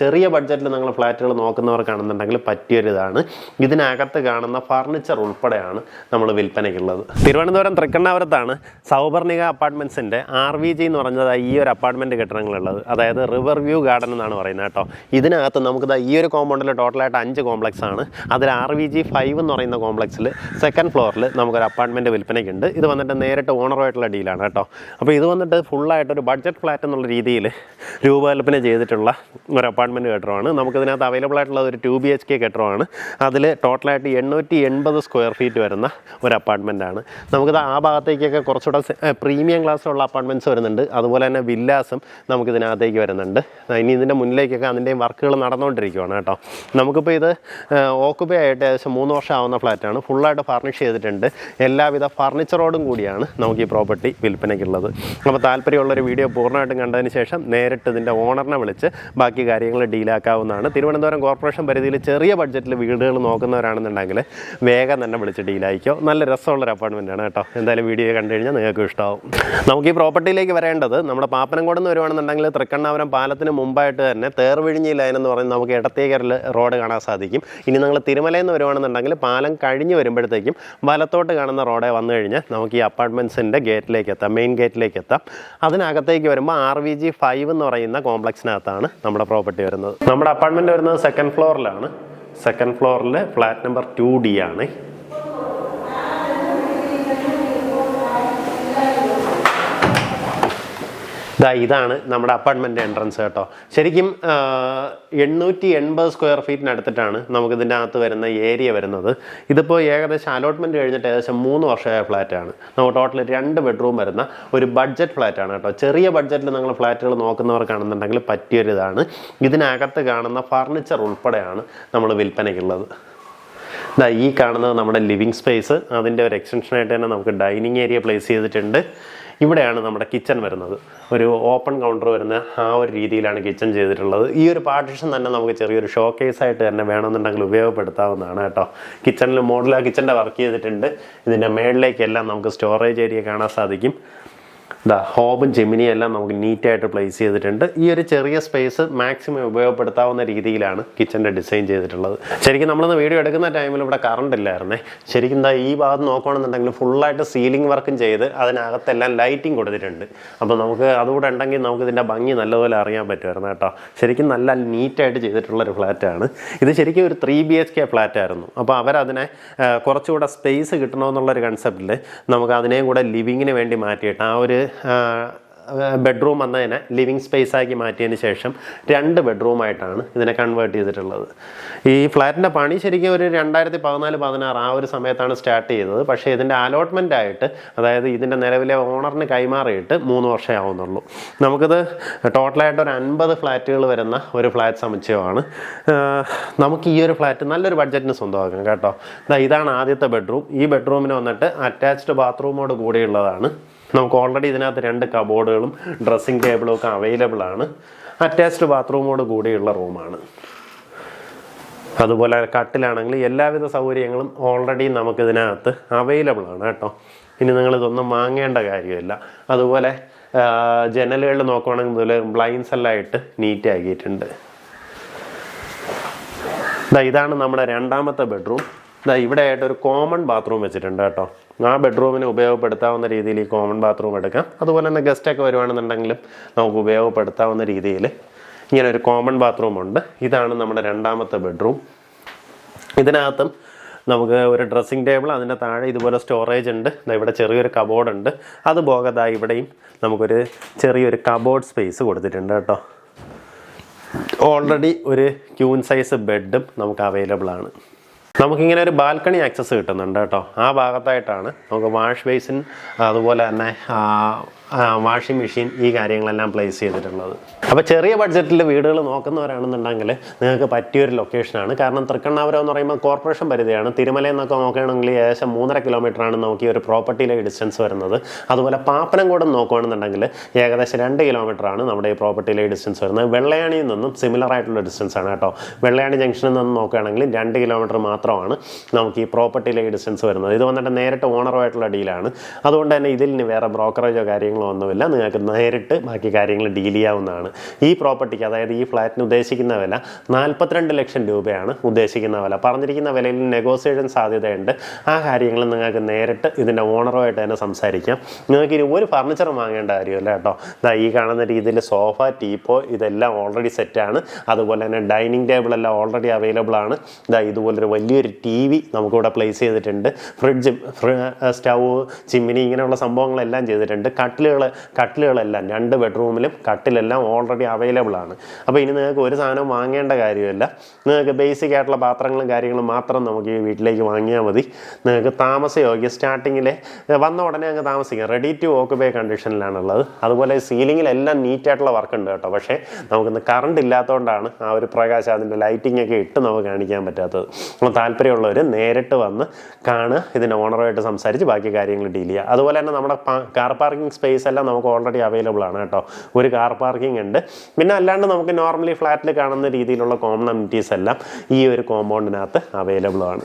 ചെറിയ ബഡ്ജറ്റിൽ നിങ്ങൾ ഫ്ലാറ്റുകൾ നോക്കുന്നവർക്കാണെന്നുണ്ടെങ്കിൽ പറ്റിയൊരിതാണ്. ഇതിനകത്ത് കാണുന്ന ഫർണിച്ചർ ഉൾപ്പെടെയാണ് നമ്മൾ വിൽപ്പനയ്ക്കുള്ളത്. തിരുവനന്തപുരം തൃക്കണ്ണാപുരത്താണ് സൗപർണിക അപ്പാർട്ട്മെന്റ്സിന്റെ ആർ വി ജി എന്ന് പറഞ്ഞത് ഈ ഒരു അപ്പാർട്ട്മെന്റ് കെട്ടിടങ്ങളുള്ളത്. അതായത് റിവർ വ്യൂ ഗാർഡൻ എന്നാണ് പറയുന്നത് കേട്ടോ. ഇതിനകത്ത് നമുക്ക് ഈ ഒരു കോമ്പൗണ്ടിൽ ടോട്ടലായിട്ട് അഞ്ച് കോംപ്ലക്സ് ആണ്. അതിൽ ആർ വി ജി ഫൈവ് എന്ന് പറയുന്ന കോംപ്ലക്സിൽ സെക്കൻഡ് ഫ്ലോറിൽ നമുക്കൊരു അപ്പാർട്ട്മെന്റ് വിൽപ്പനയ്ക്കുണ്ട്. ഇത് വന്നിട്ട് നേരിട്ട് ഓണറുമായിട്ടുള്ള ഡീലാണ് കേട്ടോ. അപ്പോൾ ഇത് വന്നിട്ട് ഫുള്ളായിട്ട് ഒരു ബഡ്ജറ്റ് ഫ്ലാറ്റ് എന്നുള്ള രീതിയിൽ രൂപകൽപ്പന ചെയ്തിട്ടുള്ള ഒരു അപ്പാർട്ട്മെന്റ് കെട്ടിടമാണ്. നമുക്കിതിനകത്ത് അവൈലബിൾ ആയിട്ടുള്ള ഒരു ടു ബി എച്ച് കെ കെട്ടിടമാണ്. അതിൽ ടോട്ടലായിട്ട് എണ്ണൂറ്റി എൺപത് സ്ക്വയർ ഫീറ്റ് വരുന്ന ഒരു അപ്പാർട്ട്മെന്റാണ് നമുക്കിത് ആ ഭാഗത്തേക്കൊക്കെ കുറച്ചുകൂടെ പ്രീമിയം ക്ലാസ്സിലുള്ള അപ്പാർട്ട്മെന്റ്സ് വരുന്നുണ്ട്. അതുപോലെ തന്നെ വില്ലാസും നമുക്കിതിനകത്തേക്ക് വരുന്നുണ്ട്. ഇനി ഇതിന്റെ മുന്നിലേക്കൊക്കെ അതിന്റെയും വർക്കുകൾ നടന്നുകൊണ്ടിരിക്കുകയാണ് കേട്ടോ. നമുക്കിപ്പോൾ ഇത് ഓക്കുപേ ആയിട്ട് ഏകദേശം മൂന്ന് വർഷം ആവുന്ന ഫ്ലാറ്റാണ് ഫുള്ളായിട്ട് ഫർണിഷ് ചെയ്തിട്ടുണ്ട്. എല്ലാവിധ ഫർണിച്ചറോടും കൂടിയാണ് നമുക്ക് ഈ പ്രോപ്പർട്ടി വിൽപ്പനയ്ക്കുള്ളത്. അപ്പോൾ താല്പര്യമുള്ളൊരു വീഡിയോ പൂർണമായിട്ടും കണ്ടതിന് ശേഷം നേരിട്ട് ഇതിന്റെ ഓണറിനെ വിളിച്ച് ബാക്കി കാര്യങ്ങൾ ഡീലാക്കാവുന്നതാണ്. തിരുവനന്തപുരം കോർപ്പറേഷൻ പരിധിയിൽ ചെറിയ ബഡ്ജറ്റിൽ വീടുകൾ നോക്കുന്നവരാണെന്നുണ്ടെങ്കിൽ വേഗം തന്നെ വിളിച്ച് ഡീലായിക്കോ. നല്ല രസമുള്ളൊരു അപ്പോയിൻമെന്റ് ആണ് കേട്ടോ. എന്തായാലും വീഡിയോ കണ്ടു കഴിഞ്ഞാൽ നിങ്ങൾക്ക് ഇഷ്ടമാവും നമുക്ക് ഈ പ്രോപ്പർട്ടിയിലേക്ക് വരേണ്ടത് നമ്മുടെ പാപ്പനംകോട് നിന്ന് വരുവാണെന്നുണ്ടെങ്കിൽ തൃക്കണ്ണാപുരം പാലത്തിന് മുമ്പായിട്ട് തന്നെ തേർവിഴിഞ്ഞി ലൈൻ എന്ന് പറയുന്നത് നമുക്ക് ഇടത്തേക്കരൽ റോഡ് കാണാൻ സാധിക്കും. ഇനി നിങ്ങൾ തിരുമലയിൽ നിന്ന് വരുവാണെന്നുണ്ടെങ്കിൽ പാലം കഴിഞ്ഞ് വരുമ്പോഴത്തേക്കും വലത്തോട്ട് കാണുന്ന റോഡേ വന്നു കഴിഞ്ഞാൽ നമുക്ക് ഈ അപ്പാർട്ട്മെന്റ്സിന്റെ ഗേറ്റിലേക്ക് എത്താം മെയിൻ ഗേറ്റിലേക്ക് എത്താം. അതിനകത്തേക്ക് വരുമ്പോൾ ആർ വി ജി ഫൈവ് എന്ന് പറയുന്ന കോംപ്ലക്സിനകത്താണ് നമ്മുടെ പ്രോപ്പർട്ടി വരുന്നത്. നമ്മുടെ അപ്പാർട്ട്മെന്റ് വരുന്നത് സെക്കൻഡ് ഫ്ലോറിലാണ് സെക്കൻഡ് ഫ്ലോറിൽ ഫ്ലാറ്റ് നമ്പർ ടു ഡി ആണ്. ഇതാ ഇതാണ് നമ്മുടെ അപ്പാർട്ട്മെന്റ് എൻട്രൻസ് കേട്ടോ. ശരിക്കും എണ്ണൂറ്റി എൺപത് സ്ക്വയർ ഫീറ്റിനടുത്തിട്ടാണ് നമുക്കിതിന്റെ അകത്ത് വരുന്ന ഏരിയ വരുന്നത്. ഇതിപ്പോൾ ഏകദേശം അലോട്ട്മെന്റ് കഴിഞ്ഞിട്ട് ഏകദേശം മൂന്ന് വർഷമായ ഫ്ലാറ്റാണ്. നമുക്ക് ടോട്ടൽ രണ്ട് ബെഡ്റൂം വരുന്ന ഒരു ബഡ്ജറ്റ് ഫ്ലാറ്റാണ് കേട്ടോ. ചെറിയ ബഡ്ജറ്റിൽ നിങ്ങൾ ഫ്ലാറ്റുകൾ നോക്കുന്നവർക്കാണെന്നുണ്ടെങ്കിൽ പറ്റിയൊരിതാണ്. ഇതിനകത്ത് കാണുന്ന ഫർണിച്ചർ ഉൾപ്പെടെയാണ് നമ്മൾ വിൽപ്പനയ്ക്കുള്ളത്. ഇതാ ഈ കാണുന്നത് നമ്മുടെ ലിവിങ് സ്പേസ്. അതിന്റെ ഒരു എക്സ്റ്റൻഷനായിട്ട് തന്നെ നമുക്ക് ഡൈനിങ് ഏരിയ പ്ലേസ് ചെയ്തിട്ടുണ്ട്. ഇവിടെയാണ് നമ്മുടെ കിച്ചൺ വരുന്നത്. ഒരു ഓപ്പൺ കൗണ്ടർ വരുന്ന ആ ഒരു രീതിയിലാണ് കിച്ചൺ ചെയ്തിട്ടുള്ളത്. ഈ ഒരു പാർട്ടീഷൻ തന്നെ നമുക്ക് ചെറിയൊരു ഷോ കേസായിട്ട് തന്നെ വേണമെന്നുണ്ടെങ്കിൽ ഉപയോഗപ്പെടുത്താവുന്നതാണ് കേട്ടോ. കിച്ചണിൽ മോഡലാ കിച്ചന്റെ വർക്ക് ചെയ്തിട്ടുണ്ട്. ഇതിന്റെ മേളിലേക്കെല്ലാം നമുക്ക് സ്റ്റോറേജ് ഏരിയ കാണാൻ സാധിക്കും. ഇതാ ഹോബും ജെമിനിയും എല്ലാം നമുക്ക് നീറ്റായിട്ട് പ്ലേസ് ചെയ്തിട്ടുണ്ട്. ഈ ഒരു ചെറിയ സ്പേസ് മാക്സിമം ഉപയോഗപ്പെടുത്താവുന്ന രീതിയിലാണ് കിച്ചന്റെ ഡിസൈൻ ചെയ്തിട്ടുള്ളത്. ശരിക്കും നമ്മളിന്ന് വീഡിയോ എടുക്കുന്ന ടൈമിൽ ഇവിടെ കറണ്ട് ഇല്ലായിരുന്നേ. ശരിക്കും എന്താ ഈ ഭാഗത്ത് നോക്കുകയാണെന്നുണ്ടെങ്കിൽ ഫുള്ളായിട്ട് സീലിംഗ് വർക്കും ചെയ്ത് അതിനകത്തെല്ലാം ലൈറ്റിംഗ് കൊടുത്തിട്ടുണ്ട്. അപ്പോൾ നമുക്ക് അതുകൂടെ ഉണ്ടെങ്കിൽ നമുക്ക് ഇതിന്റെ ഭംഗി നല്ലതുപോലെ അറിയാൻ പറ്റുമായിരുന്നു കേട്ടോ. ശരിക്കും നല്ല നീറ്റായിട്ട് ചെയ്തിട്ടുള്ള ഒരു ഫ്ലാറ്റാണ് ഇത് ശരിക്കും ഒരു ത്രീ ബി എച്ച് കെ ഫ്ലാറ്റായിരുന്നു അപ്പോൾ അവരതിനെ കുറച്ചുകൂടെ സ്പേസ് കിട്ടണമെന്നുള്ളൊരു കൺസെപ്റ്റിൽ നമുക്ക് അതിനെയും കൂടെ ലിവിങ്ങിന് വേണ്ടി മാറ്റിയിട്ട് ആ ഒരു ബെഡ്റൂം വന്നതിനെ ലിവിങ് സ്പേസ് ആക്കി മാറ്റിയതിന് ശേഷം രണ്ട് ബെഡ്റൂമായിട്ടാണ് ഇതിനെ കൺവേർട്ട് ചെയ്തിട്ടുള്ളത്. ഈ ഫ്ലാറ്റിന്റെ പണി ശരിക്കും ഒരു രണ്ടായിരത്തി പതിനാല് പതിനാറ് ആ ഒരു സമയത്താണ് സ്റ്റാർട്ട് ചെയ്തത്. പക്ഷേ ഇതിന്റെ അലോട്ട്മെന്റ് ആയിട്ട് അതായത് ഇതിന്റെ നിലവിലെ ഓണറിന് കൈമാറിയിട്ട് മൂന്ന് വർഷമേ ആവുന്നുള്ളൂ. നമുക്കിത് ടോട്ടലായിട്ട് ഒരു അൻപത് ഫ്ലാറ്റുകൾ വരുന്ന ഒരു ഫ്ലാറ്റ് സമുച്ചയമാണ്. നമുക്ക് ഈ ഒരു ഫ്ലാറ്റ് നല്ലൊരു ബഡ്ജറ്റിന് സ്വന്തമാക്കാം കേട്ടോ. ഇതാണ് ആദ്യത്തെ ബെഡ്റൂം ഈ ബെഡ്റൂമിന് വന്നിട്ട് അറ്റാച്ച്ഡ് ബാത്റൂമോട് കൂടിയുള്ളതാണ്. നമുക്ക് ഓൾറെഡി ഇതിനകത്ത് രണ്ട് കബോർഡുകളും ഡ്രസ്സിംഗ് ടേബിളും ഒക്കെ അവൈലബിൾ ആണ്. അറ്റാച്ച്ഡ് ബാത്റൂമോട് കൂടിയുള്ള റൂമാണ് അതുപോലെ കട്ടിലാണെങ്കിൽ എല്ലാവിധ സൗകര്യങ്ങളും ഓൾറെഡി നമുക്കിതിനകത്ത് അവൈലബിൾ ആണ് കേട്ടോ. ഇനി നിങ്ങൾ ഇതൊന്നും വാങ്ങേണ്ട കാര്യമില്ല. അതുപോലെ ജനലുകളിൽ നോക്കുവാണെങ്കിൽ ഇതുപോലെ ബ്ലൈൻസ് എല്ലാം ആയിട്ട് നീറ്റ് ആക്കിയിട്ടുണ്ട്. ഇതാണ് നമ്മുടെ രണ്ടാമത്തെ ബെഡ്റൂം ഇതാ ഇവിടെ ആയിട്ട് ഒരു കോമൺ ബാത്റൂം വെച്ചിട്ടുണ്ട് കേട്ടോ. ആ ബെഡ്റൂമിന് ഉപയോഗപ്പെടുത്താവുന്ന രീതിയിൽ ഈ കോമൺ ബാത്റൂം എടുക്കാം. അതുപോലെ തന്നെ ഗസ്റ്റൊക്കെ വരുവാണെന്നുണ്ടെങ്കിലും നമുക്ക് ഉപയോഗപ്പെടുത്താവുന്ന രീതിയിൽ ഇങ്ങനെ ഒരു കോമൺ ബാത്റൂം ഉണ്ട്. ഇതാണ് നമ്മുടെ രണ്ടാമത്തെ ബെഡ്റൂം ഇതിനകത്തും നമുക്ക് ഒരു ഡ്രസ്സിംഗ് ടേബിൾ അതിന്റെ താഴെ ഇതുപോലെ സ്റ്റോറേജ് ഉണ്ട്. ഇവിടെ ചെറിയൊരു കബോർഡ് ഉണ്ട്. അതുപോകെ ദാ ഇവിടെയും നമുക്കൊരു ചെറിയൊരു കബോർഡ് സ്പേസ് കൊടുത്തിട്ടുണ്ട് കേട്ടോ. ഓൾറെഡി ഒരു ക്യൂൻ സൈസ് ബെഡും നമുക്ക് അവൈലബിൾ ആണ്. നമുക്കിങ്ങനെ ഒരു ബാൽക്കണി ആക്സസ് കിട്ടുന്നുണ്ട് കേട്ടോ. ആ ഭാഗത്തായിട്ടാണ് നമുക്ക് വാഷ് ബേസിൻ അതുപോലെ തന്നെ വാഷിംഗ് മെഷീൻ ഈ കാര്യങ്ങളെല്ലാം പ്ലേസ് ചെയ്തിട്ടുള്ളത്. അപ്പോൾ ചെറിയ ബഡ്ജറ്റിൽ വീടുകൾ നോക്കുന്നവരാണെന്നുണ്ടെങ്കിൽ നിങ്ങൾക്ക് പറ്റിയൊരു ലൊക്കേഷനാണ് കാരണം തൃക്കണ്ണാപുരം എന്ന് പറയുമ്പോൾ കോർപ്പറേഷൻ പരിധിയാണ്. തിരുമലയിൽ നിന്നൊക്കെ നോക്കുകയാണെങ്കിൽ ഏകദേശം മൂന്നര കിലോമീറ്ററാണ് നമുക്ക് ഈ ഒരു പ്രോപ്പർട്ടിയിലെ ഡിസ്റ്റൻസ് വരുന്നത്. അതുപോലെ പാപ്പനംകോടം നോക്കുകയാണെന്നുണ്ടെങ്കിൽ ഏകദേശം രണ്ട് കിലോമീറ്ററാണ് നമ്മുടെ ഈ പ്രോപ്പർട്ടിയിലെ ഡിസ്റ്റൻസ് വരുന്നത്. വെള്ളയാണിയിൽ നിന്നും സിമിലർ ആയിട്ടുള്ള ഡിസ്റ്റൻസ് ആണ് കേട്ടോ. വെള്ളയാണി ജംഗ്ഷനിൽ നിന്ന് നോക്കുകയാണെങ്കിൽ രണ്ട് കിലോമീറ്റർ മാത്രമാണ് നമുക്ക് ഈ പ്രോപ്പർട്ടിയിലെ ഡിസ്റ്റൻസ് വരുന്നത്. ഇത് വന്നിട്ട് നേരിട്ട് ഓണറുമായിട്ടുള്ള ഡീലാണ് അതുകൊണ്ട് തന്നെ ഇതിൽ ഇനി വേറെ ബ്രോക്കറേജോ കാര്യങ്ങളോ ഒന്നുമില്ല. നിങ്ങൾക്ക് നേരിട്ട് ബാക്കി കാര്യങ്ങൾ ഡീൽ ചെയ്യാവുന്നതാണ്. ഈ പ്രോപ്പർട്ടിക്ക് അതായത് ഈ ഫ്ലാറ്റിന് ഉദ്ദേശിക്കുന്ന വില നാൽപ്പത്തിരണ്ട് ലക്ഷം രൂപയാണ് ഉദ്ദേശിക്കുന്ന വില. പറഞ്ഞിരിക്കുന്ന വിലയിൽ നെഗോസിയേഷൻ സാധ്യതയുണ്ട്. ആ കാര്യങ്ങൾ നിങ്ങൾക്ക് നേരിട്ട് ഇതിന്റെ ഓണറുമായിട്ട് തന്നെ സംസാരിക്കാം. നിങ്ങൾക്ക് ഇനി ഒരു ഫർണിച്ചർ വാങ്ങേണ്ട കാര്യമില്ല കേട്ടോ. ഇതാ ഈ കാണുന്ന രീതിയിൽ സോഫ ടീപ്പോ ഇതെല്ലാം ഓൾറെഡി സെറ്റാണ് അതുപോലെ തന്നെ ഡൈനിങ് ടേബിൾ എല്ലാം ഓൾറെഡി അവൈലബിൾ ആണ്. ഇതാ ഇതുപോലൊരു വലിയൊരു ടി വി നമുക്കിവിടെ പ്ലേസ് ചെയ്തിട്ടുണ്ട്. ഫ്രിഡ്ജ് സ്റ്റവ് ചിമ്മിനി ഇങ്ങനെയുള്ള സംഭവങ്ങളെല്ലാം ചെയ്തിട്ടുണ്ട്. കട്ടിലുകൾ കട്ടിലുകളെല്ലാം രണ്ട് ബെഡ്റൂമിലും കട്ടിലെല്ലാം ഓൾറെഡി അവൈലബിൾ ആണ്. അപ്പോൾ ഇനി നിങ്ങൾക്ക് ഒരു സാധനം വാങ്ങേണ്ട കാര്യമില്ല. നിങ്ങൾക്ക് ബേസിക് ആയിട്ടുള്ള പാത്രങ്ങളും കാര്യങ്ങളും മാത്രം നമുക്ക് ഈ വീട്ടിലേക്ക് വാങ്ങിയാൽ മതി. നിങ്ങൾക്ക് താമസയോഗ്യ സ്റ്റാർട്ടിങ്ങിൽ വന്ന ഉടനെ അങ്ങ് താമസിക്കാം. റെഡി ടു ഓക്കുപേ കണ്ടീഷനിലാണുള്ളത് അതുപോലെ സീലിങ്ങിലെല്ലാം നീറ്റായിട്ടുള്ള വർക്ക് ഉണ്ട് കേട്ടോ. പക്ഷേ നമുക്കിന്ന് കറണ്ട് ഇല്ലാത്തതുകൊണ്ടാണ് ആ ഒരു പ്രകാശം അതിന്റെ ലൈറ്റിംഗ് ഒക്കെ ഇട്ട് നമുക്ക് കാണിക്കാൻ പറ്റാത്തത്. താല്പര്യമുള്ളവർ നേരിട്ട് വന്ന് കാണുക ഇതിന്റെ ഓണറുമായിട്ട് സംസാരിച്ച് ബാക്കി കാര്യങ്ങൾ ഡീൽ ചെയ്യുക. അതുപോലെ തന്നെ നമ്മുടെ കാർ പാർക്കിംഗ് സ്പേസ് എല്ലാം നമുക്ക് ഓൾറെഡി അവൈലബിൾ ആണ് കേട്ടോ. ഒരു കാർ പാർക്കിംഗ് ഉണ്ട്. പിന്നെ അല്ലാണ്ട് നമുക്ക് നോർമലി ഫ്ലാറ്റിൽ കാണുന്ന രീതിയിലുള്ള കോമൺ അമ്യൂണിറ്റീസ് എല്ലാം ഈ ഒരു കോമ്പൗണ്ടിനകത്ത് അവൈലബിൾ ആണ്.